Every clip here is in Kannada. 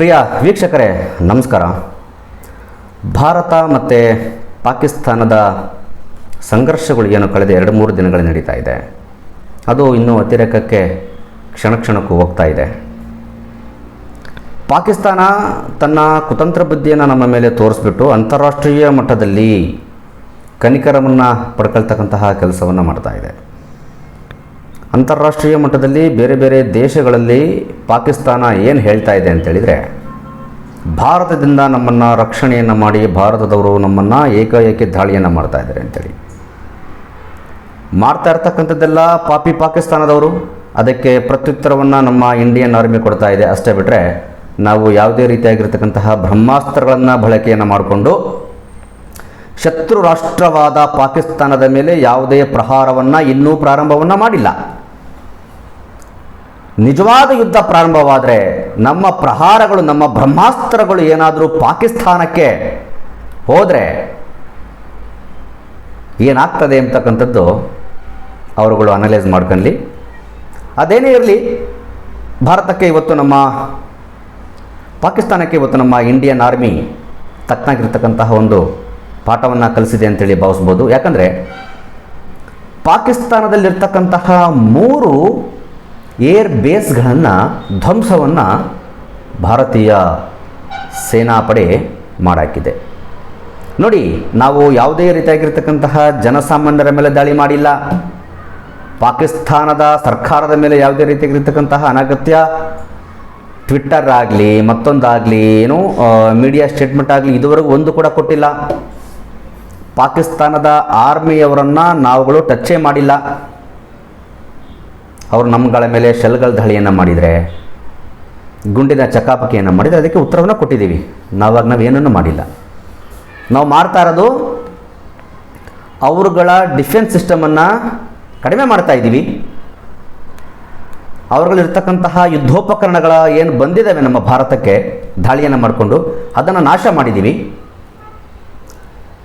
ಪ್ರಿಯ ವೀಕ್ಷಕರೇ, ನಮಸ್ಕಾರ. ಭಾರತ ಮತ್ತು ಪಾಕಿಸ್ತಾನದ ಸಂಘರ್ಷಗಳು ಏನು ಕಳೆದ ಎರಡು ಮೂರು ದಿನಗಳು ನಡೀತಾ ಇದೆ. ಅದು ಇನ್ನೂ ಅತಿರೇಕಕ್ಕೆ ಕ್ಷಣ ಕ್ಷಣಕ್ಕೂ ಹೋಗ್ತಾ ಇದೆ. ಪಾಕಿಸ್ತಾನ ತನ್ನ ಕುತಂತ್ರ ಬುದ್ಧಿಯನ್ನು ನಮ್ಮ ಮೇಲೆ ತೋರಿಸ್ಬಿಟ್ಟು ಅಂತಾರಾಷ್ಟ್ರೀಯ ಮಟ್ಟದಲ್ಲಿ ಕನಿಕರವನ್ನು ಪಡ್ಕೊಳ್ತಕ್ಕಂತಹ ಕೆಲಸವನ್ನು ಮಾಡ್ತಾ ಇದೆ. ಅಂತಾರಾಷ್ಟ್ರೀಯ ಮಟ್ಟದಲ್ಲಿ ಬೇರೆ ಬೇರೆ ದೇಶಗಳಲ್ಲಿ ಪಾಕಿಸ್ತಾನ ಏನು ಹೇಳ್ತಾ ಇದೆ ಅಂತೇಳಿದರೆ ಭಾರತದಿಂದ ನಮ್ಮನ್ನು ರಕ್ಷಣೆಯನ್ನು ಮಾಡಿ ಭಾರತದವರು ನಮ್ಮನ್ನು ಏಕಾಏಕಿ ದಾಳಿಯನ್ನು ಮಾಡ್ತಾ ಇದ್ದಾರೆ ಅಂತೇಳಿ ಮಾಡ್ತಾ ಇರ್ತಕ್ಕಂಥದ್ದೆಲ್ಲ ಪಾಪಿ ಪಾಕಿಸ್ತಾನದವರು. ಅದಕ್ಕೆ ಪ್ರತ್ಯುತ್ತರವನ್ನು ನಮ್ಮ ಇಂಡಿಯನ್ ಆರ್ಮಿ ಕೊಡ್ತಾ ಇದೆ. ಅಷ್ಟೇ ಬಿಟ್ಟರೆ ನಾವು ಯಾವುದೇ ರೀತಿಯಾಗಿರ್ತಕ್ಕಂತಹ ಬ್ರಹ್ಮಾಸ್ತ್ರಗಳನ್ನು ಬಳಕೆಯನ್ನು ಮಾಡಿಕೊಂಡು, ಶತ್ರು ರಾಷ್ಟ್ರವಾದ ಪಾಕಿಸ್ತಾನದ ಮೇಲೆ ಯಾವುದೇ ಪ್ರಹಾರವನ್ನು ಇನ್ನೂ ಪ್ರಾರಂಭವನ್ನು ಮಾಡಿಲ್ಲ. ನಿಜವಾದ ಯುದ್ಧ ಪ್ರಾರಂಭವಾದರೆ ನಮ್ಮ ಪ್ರಹಾರಗಳು, ನಮ್ಮ ಬ್ರಹ್ಮಾಸ್ತ್ರಗಳು ಏನಾದರೂ ಪಾಕಿಸ್ತಾನಕ್ಕೆ ಹೋದರೆ ಏನಾಗ್ತದೆ ಅಂತಕ್ಕಂಥದ್ದು ಅವರುಗಳು ಅನಲೈಸ್ ಮಾಡ್ಕೊಳ್ಳಿ ಅದೇನೇ ಇರಲಿ, ಭಾರತಕ್ಕೆ ಇವತ್ತು ನಮ್ಮ, ಪಾಕಿಸ್ತಾನಕ್ಕೆ ಇವತ್ತು ನಮ್ಮ ಇಂಡಿಯನ್ ಆರ್ಮಿ ತಕ್ಕನಾಗಿರ್ತಕ್ಕಂತಹ ಒಂದು ಪಾಠವನ್ನು ಕಲಿಸಿದೆ ಅಂತೇಳಿ ಭಾವಿಸ್ಬೋದು. ಯಾಕಂದರೆ ಪಾಕಿಸ್ತಾನದಲ್ಲಿರ್ತಕ್ಕಂತಹ ಮೂರು ಏರ್ ಬೇಸ್ಗಳನ್ನು ಧ್ವಂಸವನ್ನು ಭಾರತೀಯ ಸೇನಾಪಡೆ ಮಾಡಾಕಿದೆ. ನೋಡಿ, ನಾವು ಯಾವುದೇ ರೀತಿಯಾಗಿರ್ತಕ್ಕಂತಹ ಜನಸಾಮಾನ್ಯರ ಮೇಲೆ ದಾಳಿ ಮಾಡಿಲ್ಲ. ಪಾಕಿಸ್ತಾನದ ಸರ್ಕಾರದ ಮೇಲೆ ಯಾವುದೇ ರೀತಿಯಾಗಿರ್ತಕ್ಕಂತಹ ಅನಗತ್ಯ ಟ್ವಿಟ್ಟರ್ ಆಗಲಿ, ಮತ್ತೊಂದಾಗಲಿ, ಏನು ಮೀಡಿಯಾ ಸ್ಟೇಟ್ಮೆಂಟ್ ಆಗಲಿ ಇದುವರೆಗೂ ಒಂದು ಕೂಡ ಕೊಟ್ಟಿಲ್ಲ. ಪಾಕಿಸ್ತಾನದ ಆರ್ಮಿಯವರನ್ನು ನಾವುಗಳು ಟಚ್ಚೇ ಮಾಡಿಲ್ಲ. ಅವರು ನಮ್ಮಗಳ ಮೇಲೆ ಶೆಲ್ಗಳ ದಾಳಿಯನ್ನು ಮಾಡಿದರೆ, ಗುಂಡಿನ ಚಕಾಪಕಿಯನ್ನು ಮಾಡಿದರೆ ಅದಕ್ಕೆ ಉತ್ತರವನ್ನು ಕೊಟ್ಟಿದ್ದೀವಿ. ನಾವಾಗ ನಾವು ಏನನ್ನು ಮಾಡಿಲ್ಲ. ನಾವು ಮಾಡ್ತಾ ಇರೋದು ಅವರುಗಳ ಡಿಫೆನ್ಸ್ ಸಿಸ್ಟಮನ್ನು ಕಡಿಮೆ ಮಾಡ್ತಾ ಇದ್ದೀವಿ. ಅವರುಗಳಿರ್ತಕ್ಕಂತಹ ಯುದ್ಧೋಪಕರಣಗಳ ಏನು ಬಂದಿದ್ದಾವೆ ನಮ್ಮ ಭಾರತಕ್ಕೆ, ದಾಳಿಯನ್ನು ಮಾಡಿಕೊಂಡು, ಅದನ್ನು ನಾಶ ಮಾಡಿದ್ದೀವಿ.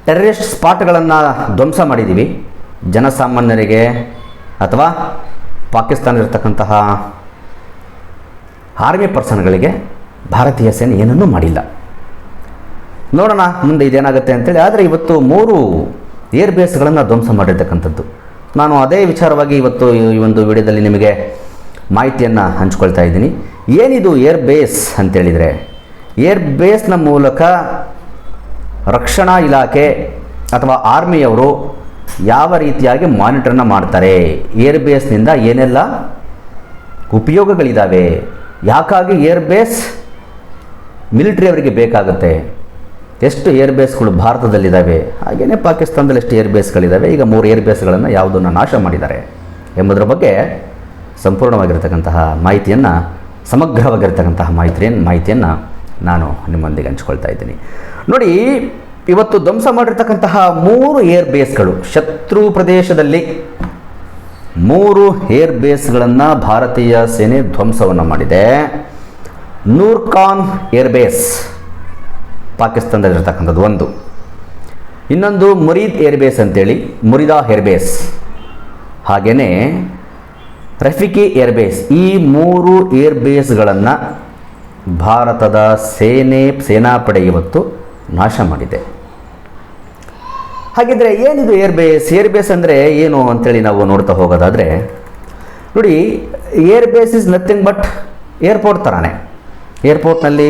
ಟೆರರಿಸ್ಟ್ ಸ್ಪಾಟ್ಗಳನ್ನು ಧ್ವಂಸ ಮಾಡಿದ್ದೀವಿ. ಜನಸಾಮಾನ್ಯರಿಗೆ ಅಥವಾ ಪಾಕಿಸ್ತಾನದಲ್ಲಿರ್ತಕ್ಕಂತಹ ಆರ್ಮಿ ಪರ್ಸನ್ಗಳಿಗೆ ಭಾರತೀಯ ಸೇನೆ ಏನನ್ನೂ ಮಾಡಿಲ್ಲ. ನೋಡೋಣ, ಮುಂದೆ ಇದೇನಾಗುತ್ತೆ ಅಂತೇಳಿ. ಆದರೆ ಇವತ್ತು ಮೂರು ಏರ್ ಬೇಸ್ಗಳನ್ನು ಧ್ವಂಸ ಮಾಡಿರ್ತಕ್ಕಂಥದ್ದು. ನಾನು ಅದೇ ವಿಚಾರವಾಗಿ ಇವತ್ತು ಈ ಒಂದು ವಿಡಿಯೋದಲ್ಲಿ ನಿಮಗೆ ಮಾಹಿತಿಯನ್ನು ಹಂಚ್ಕೊಳ್ತಾ ಇದ್ದೀನಿ. ಏನಿದು ಏರ್ ಬೇಸ್ ಅಂತೇಳಿದರೆ? ಏರ್ ಬೇಸ್ನ ಮೂಲಕ ರಕ್ಷಣಾ ಇಲಾಖೆ ಅಥವಾ ಆರ್ಮಿಯವರು ಯಾವ ರೀತಿಯಾಗಿ ಮಾನಿಟರ್ನ ಮಾಡ್ತಾರೆ? ಏರ್ ಬೇಸ್ನಿಂದ ಏನೆಲ್ಲ ಉಪಯೋಗಗಳಿದ್ದಾವೆ ಯಾಕಾಗಿ ಏರ್ ಬೇಸ್ ಮಿಲಿಟ್ರಿ ಅವರಿಗೆ ಬೇಕಾಗುತ್ತೆ? ಎಷ್ಟು ಏರ್ ಬೇಸ್ಗಳು ಭಾರತದಲ್ಲಿದ್ದಾವೆ ಹಾಗೆಯೇ ಪಾಕಿಸ್ತಾನದಲ್ಲಿ ಎಷ್ಟು ಏರ್ ಬೇಸ್ಗಳಿದ್ದಾವೆ ಈಗ ಮೂರು ಏರ್ ಬೇಸ್ಗಳನ್ನು ಯಾವುದನ್ನು ನಾಶ ಮಾಡಿದ್ದಾರೆ ಎಂಬುದರ ಬಗ್ಗೆ ಸಂಪೂರ್ಣವಾಗಿರ್ತಕ್ಕಂತಹ ಮಾಹಿತಿಯನ್ನು, ಸಮಗ್ರವಾಗಿರ್ತಕ್ಕಂತಹ ಮಾಹಿತಿಯನ್ನು ಮಾಹಿತಿಯನ್ನು ನಾನು ನಿಮ್ಮೊಂದಿಗೆ ಹಂಚ್ಕೊಳ್ತಾ ಇದ್ದೀನಿ. ನೋಡಿ ಇವತ್ತು ಧ್ವಂಸ ಮಾಡಿರ್ತಕ್ಕಂತಹ ಮೂರು ಏರ್ ಬೇಸ್ಗಳು ಶತ್ರು ಪ್ರದೇಶದಲ್ಲಿ ಮೂರು ಏರ್ ಬೇಸ್ಗಳನ್ನು ಭಾರತೀಯ ಸೇನೆ ಧ್ವಂಸವನ್ನು ಮಾಡಿದೆ. ನೂರ್ಖಾನ್ ಏರ್ ಬೇಸ್ ಪಾಕಿಸ್ತಾನದಲ್ಲಿರ್ತಕ್ಕಂಥದ್ದು ಒಂದು. ಇನ್ನೊಂದು ಮುರೀದ್ ಏರ್ ಬೇಸ್ ಅಂತೇಳಿ, ಮುರಿದಾ ಏರ್ ಬೇಸ್ ಹಾಗೆಯೇ ರಫಿಕಿ ಏರ್ ಬೇಸ್ ಈ ಮೂರು ಏರ್ ಬೇಸ್ಗಳನ್ನು ಭಾರತದ ಸೇನೆ, ಸೇನಾಪಡೆ ಇವತ್ತು ನಾಶ ಮಾಡಿದೆ. ಹಾಗಿದ್ರೆ ಏನಿದು ಏರ್ ಬೇಸ್ ಏರ್ ಬೇಸ್ ಅಂದರೆ ಏನು ಅಂತೇಳಿ ನಾವು ನೋಡ್ತಾ ಹೋಗೋದಾದರೆ, ನೋಡಿ air base is nothing but airport ಥರನೇ ಏರ್ಪೋರ್ಟ್ನಲ್ಲಿ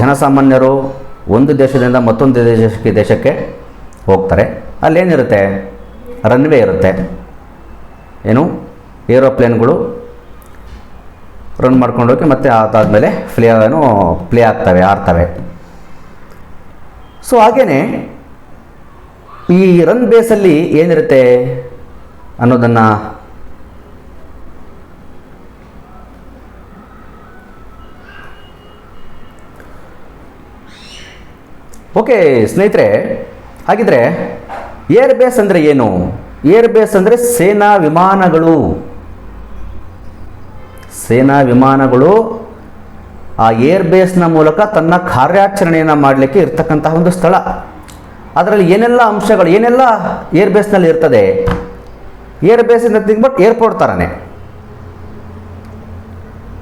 ಜನಸಾಮಾನ್ಯರು ಒಂದು ದೇಶದಿಂದ ಮತ್ತೊಂದು ದೇಶಕ್ಕೆ ದೇಶಕ್ಕೆ ಹೋಗ್ತಾರೆ. ಅಲ್ಲೇನಿರುತ್ತೆ? ರನ್ವೇ ಇರುತ್ತೆ. ಏನು? ಏರೋಪ್ಲೇನ್ಗಳು ರನ್ ಮಾಡ್ಕೊಂಡೋಗಿ ಮತ್ತೆ ಅದಾದಮೇಲೆ ಫ್ಲೇ ಏನು ಪ್ಲೇ ಆಗ್ತವೆ ಆಡ್ತವೆ ಸೊ ಹಾಗೆಯೇ ಈ ರನ್ ಬೇಸಲ್ಲಿ ಏನಿರುತ್ತೆ ಅನ್ನೋದನ್ನು ಓಕೆ ಸ್ನೇಹಿತರೆ, ಹಾಗಿದ್ರೆ ಏರ್ ಬೇಸ್ ಅಂದ್ರೆ ಏನು? ಏರ್ ಬೇಸ್ ಅಂದರೆ ಸೇನಾ ವಿಮಾನಗಳು. ಸೇನಾ ವಿಮಾನಗಳು ಆ ಏರ್ ಬೇಸ್ನ ಮೂಲಕ ತನ್ನ ಕಾರ್ಯಾಚರಣೆಯನ್ನು ಮಾಡಲಿಕ್ಕೆ ಇರ್ತಕ್ಕಂತಹ ಒಂದು ಸ್ಥಳ. ಅದರಲ್ಲಿ ಏನೆಲ್ಲ ಅಂಶಗಳು, ಏನೆಲ್ಲ ಏರ್ ಬೇಸ್ನಲ್ಲಿ ಇರ್ತದೆ? Air base is nothing airport ಥರನೇ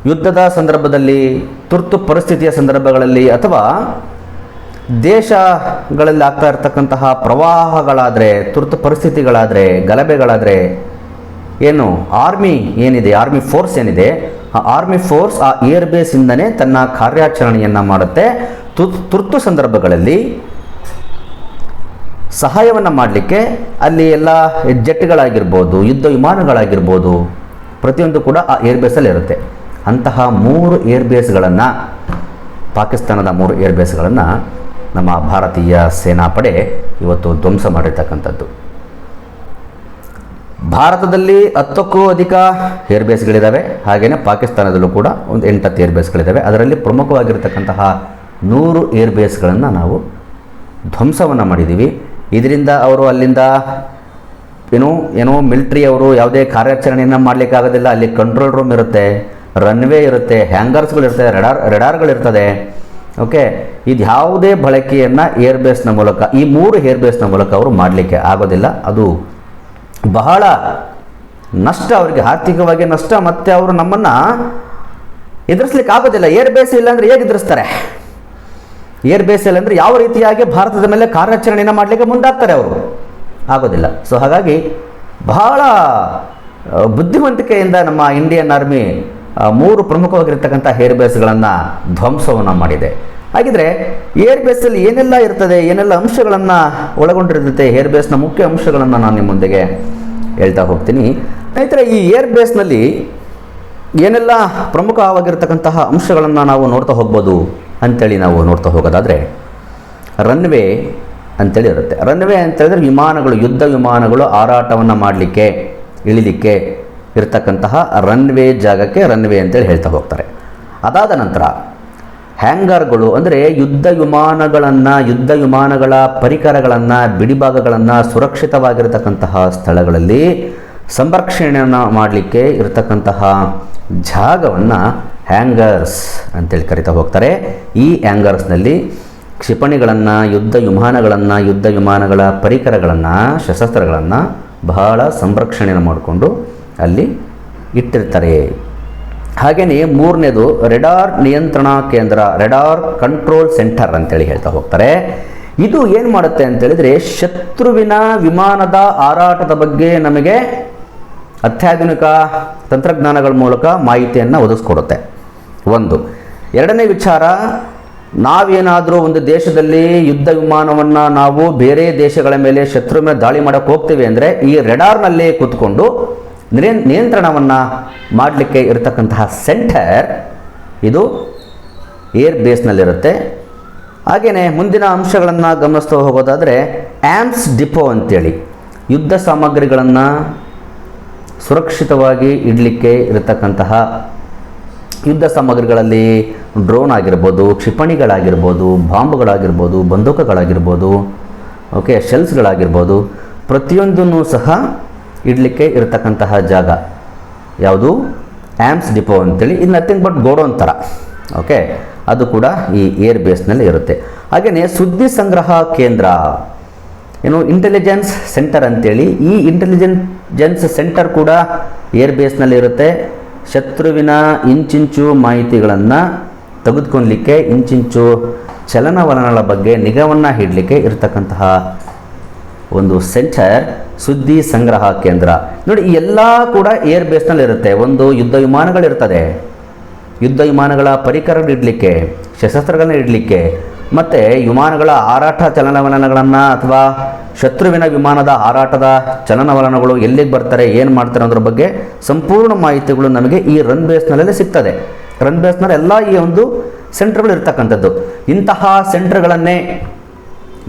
ಯುದ್ಧದ ಸಂದರ್ಭದಲ್ಲಿ, ತುರ್ತು ಪರಿಸ್ಥಿತಿಯ ಸಂದರ್ಭಗಳಲ್ಲಿ ಅಥವಾ ದೇಶಗಳಲ್ಲಿ ಆಗ್ತಾ ಇರ್ತಕ್ಕಂತಹ ಪ್ರವಾಹಗಳಾದರೆ, ತುರ್ತು ಪರಿಸ್ಥಿತಿಗಳಾದರೆ, ಗಲಭೆಗಳಾದರೆ, ಏನು ಆರ್ಮಿ ಏನಿದೆ ಆರ್ಮಿ ಫೋರ್ಸ್ ಏನಿದೆ, ಆ ಆರ್ಮಿ ಫೋರ್ಸ್ ಆ ಏರ್ ಬೇಸಿಂದನೇ ತನ್ನ ಕಾರ್ಯಾಚರಣೆಯನ್ನು ಮಾಡುತ್ತೆ. ತುರ್ತು ಸಂದರ್ಭಗಳಲ್ಲಿ ಸಹಾಯವನ್ನು ಮಾಡಲಿಕ್ಕೆ ಅಲ್ಲಿ ಎಲ್ಲ ಜೆಟ್ಗಳಾಗಿರ್ಬೋದು, ಯುದ್ಧ ವಿಮಾನಗಳಾಗಿರ್ಬೋದು, ಪ್ರತಿಯೊಂದು ಕೂಡ ಆ ಏರ್ಬೇಸಲ್ಲಿ ಇರುತ್ತೆ ಅಂತಹ ಮೂರು ಏರ್ ಬೇಸ್ಗಳನ್ನು ಪಾಕಿಸ್ತಾನದ ಮೂರು ಏರ್ ಬೇಸ್ಗಳನ್ನು ನಮ್ಮ ಭಾರತೀಯ ಸೇನಾಪಡೆ ಇವತ್ತು ಧ್ವಂಸ ಮಾಡಿರ್ತಕ್ಕಂಥದ್ದು. ಭಾರತದಲ್ಲಿ ಹತ್ತಕ್ಕೂ ಅಧಿಕ ಏರ್ ಬೇಸ್ಗಳಿದ್ದಾವೆ ಹಾಗೆಯೇ ಪಾಕಿಸ್ತಾನದಲ್ಲೂ ಕೂಡ ಒಂದು ಎಂಟತ್ತು ಏರ್ ಬೇಸ್ಗಳಿದ್ದಾವೆ ಅದರಲ್ಲಿ ಪ್ರಮುಖವಾಗಿರ್ತಕ್ಕಂತಹ ನೂರು ಏರ್ ಬೇಸ್ಗಳನ್ನು ನಾವು ಧ್ವಂಸವನ್ನು ಮಾಡಿದ್ದೀವಿ ಇದರಿಂದ ಅವರು ಅಲ್ಲಿಂದ ಏನು, ಏನೋ ಮಿಲ್ಟ್ರಿ ಅವರು ಯಾವುದೇ ಕಾರ್ಯಾಚರಣೆಯನ್ನು ಮಾಡಲಿಕ್ಕಾಗೋದಿಲ್ಲ ಅಲ್ಲಿ ಕಂಟ್ರೋಲ್ ರೂಮ್ ಇರುತ್ತೆ ರನ್ವೇ ಇರುತ್ತೆ ಹ್ಯಾಂಗರ್ಸ್ಗಳಿರುತ್ತೆ ರೆಡಾರ್ ರೆಡಾರ್ಗಳಿರ್ತದೆ ಓಕೆ ಇದು ಯಾವುದೇ ಬಳಕೆಯನ್ನು ಏರ್ ಬೇಸ್ನ ಮೂಲಕ, ಈ ಮೂರು ಏರ್ ಬೇಸ್ನ ಮೂಲಕ ಅವರು ಮಾಡಲಿಕ್ಕೆ ಆಗೋದಿಲ್ಲ. ಅದು ಬಹಳ ನಷ್ಟ, ಅವರಿಗೆ ಆರ್ಥಿಕವಾಗಿ ನಷ್ಟ, ಮತ್ತು ಅವರು ನಮ್ಮನ್ನು ಎದುರಿಸ್ಲಿಕ್ಕೆ ಆಗೋದಿಲ್ಲ. ಏರ್ ಬೇಸ್ ಇಲ್ಲಾಂದರೆ ಹೇಗೆ ಎದುರಿಸ್ತಾರೆ? ಏರ್ ಬೇಸಲ್ಲಿ ಅಂದರೆ ಯಾವ ರೀತಿಯಾಗಿ ಭಾರತದ ಮೇಲೆ ಕಾರ್ಯಾಚರಣೆಯನ್ನು ಮಾಡಲಿಕ್ಕೆ ಮುಂದಾಗ್ತಾರೆ ಅವರು? ಆಗೋದಿಲ್ಲ. ಸೊ ಹಾಗಾಗಿ ಬಹಳ ಬುದ್ಧಿವಂತಿಕೆಯಿಂದ ನಮ್ಮ ಇಂಡಿಯನ್ ಆರ್ಮಿ ಮೂರು ಪ್ರಮುಖವಾಗಿರ್ತಕ್ಕಂಥ ಏರ್ ಬೇಸ್ಗಳನ್ನು ಧ್ವಂಸವನ್ನು ಮಾಡಿದೆ. ಹಾಗಿದ್ರೆ ಏರ್ ಬೇಸಲ್ಲಿ ಏನೆಲ್ಲ ಇರ್ತದೆ, ಏನೆಲ್ಲ ಅಂಶಗಳನ್ನು ಒಳಗೊಂಡಿರ್ತದೆ, ಏರ್ ಬೇಸ್ನ ಮುಖ್ಯ ಅಂಶಗಳನ್ನು ನಾನು ನಿಮ್ಮ ಮುಂದೆಗೆ ಹೇಳ್ತಾ ಹೋಗ್ತೀನಿ. ಸ್ನೇಹಿತರೆ, ಈ ಏರ್ ಬೇಸ್ನಲ್ಲಿ ಏನೆಲ್ಲ ಪ್ರಮುಖವಾಗಿರ್ತಕ್ಕಂತಹ ಅಂಶಗಳನ್ನು ನಾವು ನೋಡ್ತಾ ಹೋಗ್ಬೋದು? ಅಂತೇಳಿ ನಾವು ನೋಡ್ತಾ ಹೋಗೋದಾದರೆ ರನ್ವೇ ಅಂತೇಳಿ ಇರುತ್ತೆ. ರನ್ವೇ ಅಂತೇಳಿದ್ರೆ ವಿಮಾನಗಳು, ಯುದ್ಧ ವಿಮಾನಗಳು ಹಾರಾಟವನ್ನು ಮಾಡಲಿಕ್ಕೆ, ಇಳಿಲಿಕ್ಕೆ ಇರತಕ್ಕಂತಹ ರನ್ವೇ ಜಾಗಕ್ಕೆ ರನ್ವೇ ಅಂತೇಳಿ ಹೇಳ್ತಾ ಹೋಗ್ತಾರೆ. ಅದಾದ ನಂತರ ಹ್ಯಾಂಗರ್ಗಳು ಅಂದರೆ ಯುದ್ಧ ವಿಮಾನಗಳನ್ನು, ಯುದ್ಧ ವಿಮಾನಗಳ ಪರಿಕರಗಳನ್ನು ಬಿಡಿಭಾಗಗಳನ್ನು ಸುರಕ್ಷಿತವಾಗಿರತಕ್ಕಂತಹ ಸ್ಥಳಗಳಲ್ಲಿ ಸಂರಕ್ಷಣೆಯನ್ನು ಮಾಡಲಿಕ್ಕೆ ಇರತಕ್ಕಂತಹ ಜಾಗವನ್ನು ಹ್ಯಾಂಗರ್ಸ್ ಅಂತೇಳಿ ಕರಿತಾ ಹೋಗ್ತಾರೆ. ಈ ಹ್ಯಾಂಗರ್ಸ್ನಲ್ಲಿ ಕ್ಷಿಪಣಿಗಳನ್ನು, ಯುದ್ಧ ವಿಮಾನಗಳನ್ನು, ಯುದ್ಧ ವಿಮಾನಗಳ ಪರಿಕರಗಳನ್ನು ಶಸ್ತ್ರಗಳನ್ನು ಬಹಳ ಸಂರಕ್ಷಣೆಯನ್ನು ಮಾಡಿಕೊಂಡು ಅಲ್ಲಿ ಇಟ್ಟಿರ್ತಾರೆ. ಹಾಗೆಯೇ ಮೂರನೇದು ರೆಡಾರ್ ನಿಯಂತ್ರಣ ಕೇಂದ್ರ, ರೆಡಾರ್ ಕಂಟ್ರೋಲ್ ಸೆಂಟರ್ ಅಂತೇಳಿ ಹೇಳ್ತಾ ಹೋಗ್ತಾರೆ. ಇದು ಏನು ಮಾಡುತ್ತೆ ಅಂತೇಳಿದರೆ ಶತ್ರುವಿನ ವಿಮಾನದ ಹಾರಾಟದ ಬಗ್ಗೆ ನಮಗೆ ಅತ್ಯಾಧುನಿಕ ತಂತ್ರಜ್ಞಾನಗಳ ಮೂಲಕ ಮಾಹಿತಿಯನ್ನು ಒದಗಿಸ್ಕೊಡುತ್ತೆ. ಒಂದು. ಎರಡನೇ ವಿಚಾರ, ನಾವೇನಾದರೂ ಒಂದು ದೇಶದಲ್ಲಿ ಯುದ್ಧ ವಿಮಾನವನ್ನು ನಾವು ಬೇರೆ ದೇಶಗಳ ಮೇಲೆ ಶತ್ರು ಮೇಲೆ ದಾಳಿ ಮಾಡಕ್ಕೆ ಹೋಗ್ತೀವಿ ಅಂದರೆ ಈ ರೆಡಾರ್ನಲ್ಲೇ ಕೂತ್ಕೊಂಡು ನಿಯಂ ನಿಯಂತ್ರಣವನ್ನು ಮಾಡಲಿಕ್ಕೆ ಇರತಕ್ಕಂತಹ ಸೆಂಟರ್ ಇದು ಏರ್ ಬೇಸ್ನಲ್ಲಿರುತ್ತೆ ಹಾಗೆಯೇ ಮುಂದಿನ ಅಂಶಗಳನ್ನು ಗಮನಿಸ್ತಾ ಹೋಗೋದಾದರೆ ಆ್ಯಮ್ಸ್ ಡಿಪೋ ಅಂತೇಳಿ. ಯುದ್ಧ ಸಾಮಗ್ರಿಗಳನ್ನು ಸುರಕ್ಷಿತವಾಗಿ ಇಡಲಿಕ್ಕೆ ಇರತಕ್ಕಂತಹ ಯುದ್ಧ ಸಾಮಗ್ರಿಗಳಲ್ಲಿ ಡ್ರೋನ್ ಆಗಿರ್ಬೋದು, ಕ್ಷಿಪಣಿಗಳಾಗಿರ್ಬೋದು, ಬಾಂಬ್ಗಳಾಗಿರ್ಬೋದು, ಬಂದೂಕಗಳಾಗಿರ್ಬೋದು ಓಕೆ ಶೆಲ್ಸ್ಗಳಾಗಿರ್ಬೋದು ಪ್ರತಿಯೊಂದನ್ನು ಸಹ ಇಡಲಿಕ್ಕೆ ಇರತಕ್ಕಂತಹ ಜಾಗ. ಯಾವುದು? ಆ್ಯಮ್ಸ್ ಡಿಪೋ ಅಂತೇಳಿ, ಇದು ನಥಿಂಗ್ ಬಟ್ ಗೋಡೌನ್ ಥರ ಓಕೆ ಅದು ಕೂಡ ಈ ಏರ್ ಬೇಸ್ನಲ್ಲಿ ಇರುತ್ತೆ. ಹಾಗೆಯೇ ಸುದ್ದಿ ಸಂಗ್ರಹ ಕೇಂದ್ರ, ಏನು ಇಂಟೆಲಿಜೆನ್ಸ್ ಸೆಂಟರ್ ಅಂತೇಳಿ, ಈ ಇಂಟೆಲಿಜೆನ್ಸ್ ಸೆಂಟರ್ ಕೂಡ ಏರ್ ಬೇಸ್ನಲ್ಲಿ ಇರುತ್ತೆ. ಶತ್ರುವಿನ ಇಂಚಿಂಚು ಮಾಹಿತಿಗಳನ್ನು ತೆಗೆದುಕೊಳ್ಲಿಕ್ಕೆ, ಇಂಚಿಂಚು ಚಲನವಲನಗಳ ಬಗ್ಗೆ ನಿಗಾವನ್ನು ಇಡಲಿಕ್ಕೆ ಇರತಕ್ಕಂತಹ ಒಂದು ಸೆಂಟರ್ ಸುದ್ದಿ ಸಂಗ್ರಹ ಕೇಂದ್ರ. ನೋಡಿ ಎಲ್ಲ ಕೂಡ ಏರ್ ಬೇಸ್ನಲ್ಲಿ ಇರುತ್ತೆ. ಒಂದು ಯುದ್ಧ ವಿಮಾನಗಳಿರ್ತದೆ. ಯುದ್ಧ ವಿಮಾನಗಳ ಪರಿಕರಗಳಿಡಲಿಕ್ಕೆ ಶಸ್ತ್ರಾಸ್ತ್ರಗಳನ್ನ ಇಡಲಿಕ್ಕೆ ಮತ್ತು ವಿಮಾನಗಳ ಹಾರಾಟ ಚಲನವಲನಗಳನ್ನು ಅಥವಾ ಶತ್ರುವಿನ ವಿಮಾನದ ಹಾರಾಟದ ಚಲನವಲನಗಳು ಎಲ್ಲಿಗೆ ಬರ್ತಾರೆ, ಏನು ಮಾಡ್ತಾರೆ ಅನ್ನೋದ್ರ ಬಗ್ಗೆ ಸಂಪೂರ್ಣ ಮಾಹಿತಿಗಳು ನಮಗೆ ಈ ರನ್ ಬೇಸ್ನಲ್ಲೇ ಸಿಗ್ತದೆ. ರನ್ ಬೇಸ್ನಲ್ಲಿ ಎಲ್ಲ ಈ ಒಂದು ಸೆಂಟರ್ಗಳು ಇರ್ತಕ್ಕಂಥದ್ದು. ಇಂತಹ ಸೆಂಟರ್ಗಳನ್ನೇ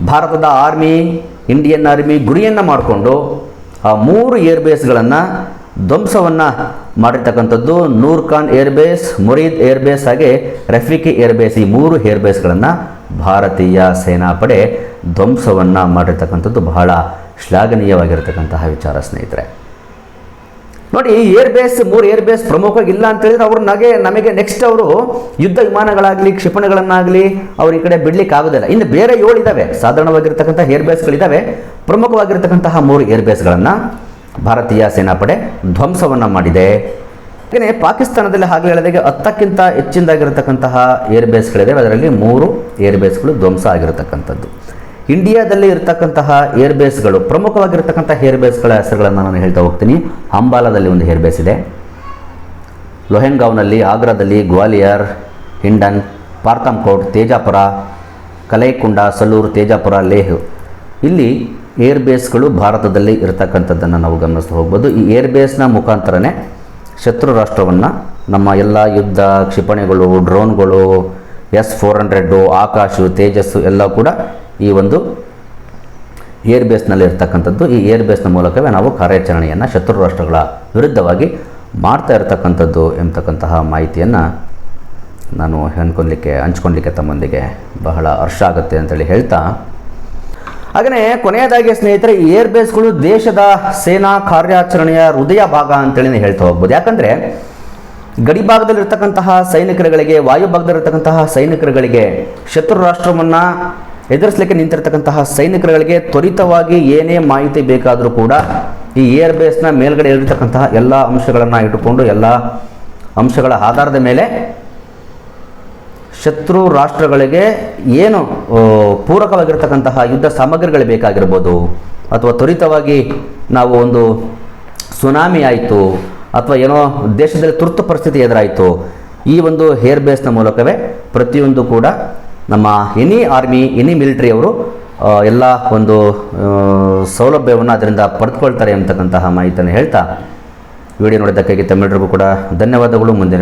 ಭಾರತದ ಆರ್ಮಿ ಇಂಡಿಯನ್ ಆರ್ಮಿ ಗುರಿಯನ್ನು ಮಾಡಿಕೊಂಡು ಆ ಮೂರು ಏರ್ ಬೇಸ್ಗಳನ್ನು ಧ್ವಂಸವನ್ನು ಮಾಡಿರ್ತಕ್ಕಂಥದ್ದು. Nur Khan air base Murid air base ಹಾಗೆ ರಫಿಕಿ ಏರ್ ಬೇಸ್ ಈ ಮೂರು ಏರ್ ಬೇಸ್ಗಳನ್ನು ಭಾರತೀಯ ಸೇನಾಪಡೆ ಧ್ವಂಸವನ್ನು ಮಾಡಿರ್ತಕ್ಕಂಥದ್ದು ಬಹಳ ಶ್ಲಾಘನೀಯವಾಗಿರತಕ್ಕಂತಹ ವಿಚಾರ, ಸ್ನೇಹಿತರೆ. ನೋಡಿ ಏರ್ ಬೇಸ್ ಮೂರು ಏರ್ ಬೇಸ್ ಪ್ರಮುಖವಾಗಿ ಇಲ್ಲ ಅಂತ ಹೇಳಿದ್ರೆ ಅವರು ನಗೆ, ನಮಗೆ ನೆಕ್ಸ್ಟ್ ಅವರು ಯುದ್ಧ ವಿಮಾನಗಳಾಗಲಿ, ಕ್ಷಿಪಣಿಗಳನ್ನಾಗಲಿ ಅವ್ರ ಈ ಕಡೆ ಬಿಡ್ಲಿಕ್ಕೆ ಆಗೋದಿಲ್ಲ. ಇನ್ನು ಬೇರೆ ಏಳು ಇದ್ದಾವೆ ಸಾಧಾರಣವಾಗಿರ್ತಕ್ಕಂಥ ಏರ್ ಬೇಸ್ಗಳಿದ್ದಾವೆ ಪ್ರಮುಖವಾಗಿರ್ತಕ್ಕಂತಹ ಮೂರು ಏರ್ ಬೇಸ್ಗಳನ್ನು ಭಾರತೀಯ ಸೇನಾಪಡೆ ಧ್ವಂಸವನ್ನು ಮಾಡಿದೆ. ಹಾಗೆಯೇ ಪಾಕಿಸ್ತಾನದಲ್ಲಿ ಹಾಗೆ ಹೇಳಿದಾಗ ಹತ್ತಕ್ಕಿಂತ ಹೆಚ್ಚಿನದಾಗಿರತಕ್ಕಂತಹ ಏರ್ ಬೇಸ್ಗಳಿದೆ ಅದರಲ್ಲಿ ಮೂರು ಏರ್ ಬೇಸ್ಗಳು ಧ್ವಂಸ ಆಗಿರತಕ್ಕಂಥದ್ದು. ಇಂಡಿಯಾದಲ್ಲಿ ಇರತಕ್ಕಂತಹ ಏರ್ ಬೇಸ್ಗಳು ಪ್ರಮುಖವಾಗಿರ್ತಕ್ಕಂಥ ಏರ್ ಬೇಸ್ಗಳ ಹೆಸರುಗಳನ್ನು ನಾನು ಹೇಳ್ತಾ ಹೋಗ್ತೀನಿ. ಅಂಬಾಲಾದಲ್ಲಿ ಒಂದು ಏರ್ ಬೇಸ್ ಇದೆ. ಲೊಹೆಂಗಾವ್ನಲ್ಲಿ, ಆಗ್ರಾದಲ್ಲಿ ಗ್ವಾಲಿಯರ್, ಹಿಂಡನ್ ಪಾರ್ಥಂಕೋಟ್ ತೇಜಾಪುರ, ಕಲೈಕುಂಡ, ಸಲ್ಲೂರು, ತೇಜಾಪುರ, ಲೇಹ್. ಇಲ್ಲಿ ಏರ್ ಬೇಸ್ಗಳು ಭಾರತದಲ್ಲಿ ಇರತಕ್ಕಂಥದ್ದನ್ನು ನಾವು ಗಮನಿಸ್ತಾ ಹೋಗ್ಬೋದು. ಈ ಏರ್ ಬೇಸ್ನ ಮುಖಾಂತರನೇ ಶತ್ರು ರಾಷ್ಟ್ರವನ್ನು ನಮ್ಮ ಎಲ್ಲ ಯುದ್ಧ ಕ್ಷಿಪಣಿಗಳು, ಡ್ರೋನ್ಗಳು, ಎಸ್ ಫೋರ್ ಹಂಡ್ರೆಡ್ಡು ಆಕಾಶು, ತೇಜಸ್ಸು ಎಲ್ಲ ಕೂಡ ಈ ಒಂದು ಏರ್ ಬೇಸ್ನಲ್ಲಿ ಇರ್ತಕ್ಕಂಥದ್ದು. ಈ ಏರ್ ಬೇಸ್ನ ಮೂಲಕವೇ ನಾವು ಕಾರ್ಯಾಚರಣೆಯನ್ನು ಶತ್ರು ರಾಷ್ಟ್ರಗಳ ವಿರುದ್ಧವಾಗಿ ಮಾಡ್ತಾ ಇರತಕ್ಕಂಥದ್ದು ಎಂಬತಕ್ಕಂತಹ ಮಾಹಿತಿಯನ್ನು ನಾನು ಹೊಂದ್ಕೊಳ್ಲಿಕ್ಕೆ ಹಂಚ್ಕೊಳ್ಲಿಕ್ಕೆ ತಮ್ಮೊಂದಿಗೆ ಬಹಳ ಹರ್ಷ ಆಗುತ್ತೆ ಅಂತೇಳಿ ಹೇಳ್ತಾ ಹಾಗೆಯೇ ಕೊನೆಯದಾಗಿ ಸ್ನೇಹಿತರೆ, ಏರ್ ಬೇಸ್ಗಳು ದೇಶದ ಸೇನಾ ಕಾರ್ಯಾಚರಣೆಯ ಹೃದಯ ಭಾಗ ಅಂತೇಳಿ ಹೇಳ್ತಾ ಹೋಗ್ಬೋದು. ಯಾಕಂದರೆ, ಗಡಿ ಭಾಗದಲ್ಲಿರ್ತಕ್ಕಂತಹ ಸೈನಿಕರುಗಳಿಗೆ, ವಾಯು ಭಾಗದಲ್ಲಿರ್ತಕ್ಕಂತಹ ಸೈನಿಕರುಗಳಿಗೆ, ಶತ್ರು ರಾಷ್ಟ್ರವನ್ನು ಎದುರಿಸಲಿಕ್ಕೆ ನಿಂತಿರ್ತಕ್ಕಂತಹ ಸೈನಿಕರುಗಳಿಗೆ ತ್ವರಿತವಾಗಿ ಏನೇ ಮಾಹಿತಿ ಬೇಕಾದರೂ ಕೂಡ ಈ ಏರ್ ಬೇಸ್ನ ಮೇಲ್ಗಡೆ ಇರತಕ್ಕಂತಹ ಎಲ್ಲ ಅಂಶಗಳನ್ನು ಇಟ್ಟುಕೊಂಡು, ಎಲ್ಲ ಅಂಶಗಳ ಆಧಾರದ ಮೇಲೆ ಶತ್ರು ರಾಷ್ಟ್ರಗಳಿಗೆ ಏನು ಪೂರಕವಾಗಿರ್ತಕ್ಕಂತಹ ಯುದ್ಧ ಸಾಮಗ್ರಿಗಳು ಬೇಕಾಗಿರ್ಬೋದು, ಅಥವಾ ತ್ವರಿತವಾಗಿ ನಾವು ಒಂದು ಸುನಾಮಿ ಆಯಿತು, ಅಥವಾ ಏನೋ ದೇಶದಲ್ಲಿ ತುರ್ತು ಪರಿಸ್ಥಿತಿ ಎದುರಾಯಿತು, ಈ ಒಂದು ಹೇರ್ ಬೇಸ್ನ ಮೂಲಕವೇ ಪ್ರತಿಯೊಂದು ಕೂಡ ನಮ್ಮ ಎನಿ ಆರ್ಮಿ ಎನಿ ಮಿಲಿಟರಿಯವರು ಎಲ್ಲ ಒಂದು ಸೌಲಭ್ಯವನ್ನು ಅದರಿಂದ ಪಡೆದುಕೊಳ್ತಾರೆ ಅಂತಕ್ಕಂತಹ ಮಾಹಿತಿಯನ್ನು ಹೇಳ್ತಾ ವಿಡಿಯೋ ನೋಡಿದ್ದಕ್ಕಾಗಿ ತಮ್ಮೆಲ್ಲರಿಗೂ ಕೂಡ ಧನ್ಯವಾದಗಳು, ಮುಂದೆ